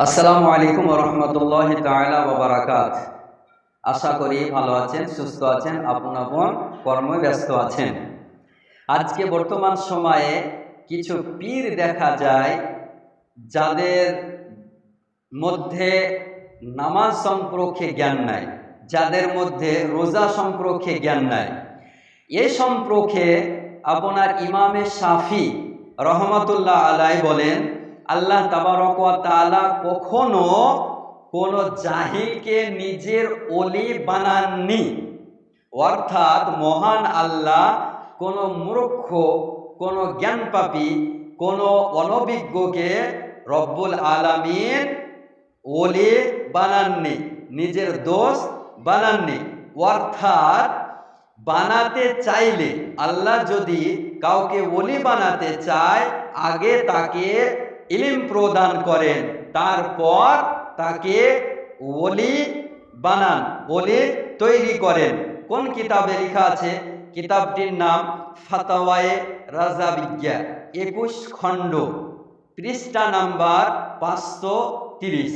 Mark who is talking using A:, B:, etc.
A: আসসালামু আলাইকুম রহমতুল্লাহ তাআলা ওয়া বারাকাত। আশা করি ভালো আছেন, সুস্থ আছেন, আপন আপন কর্মে ব্যস্ত আছেন। আজকে বর্তমান সময়ে কিছু পীর দেখা যায়, যাদের মধ্যে নামাজ সম্পর্কে জ্ঞান নাই, যাদের মধ্যে রোজা সম্পর্কে জ্ঞান নাই। এ সম্পর্কে আপনার ইমামে শাফি রহমতুল্লাহ আলাই বলেন আল্লাহ তাবারক কখনো কোন জাহিলকে নিজের অলি বানাননি। অর্থাৎ মহান আল্লাহ কোন মূর্খ, কোন জ্ঞানপাপী, কোন অনভিজ্ঞকে রব্বুল আলামিন ওলি বানাননি, নিজের দোষ বানাননি। অর্থাৎ বানাতে চাইলে আল্লাহ যদি কাউকে ওলি বানাতে চায়, আগে তাকে ইলিম প্রদান করেন। তারপর তাকে ওলি বানান, ওলি তৈরি করেন। কোন কিতাবে লেখা আছে? কিতাবটির নাম ফাতাওয়ায়ে রাজা বিজ্ঞা একুশ খণ্ড, পৃষ্ঠা নাম্বার পাঁচশো তিরিশ।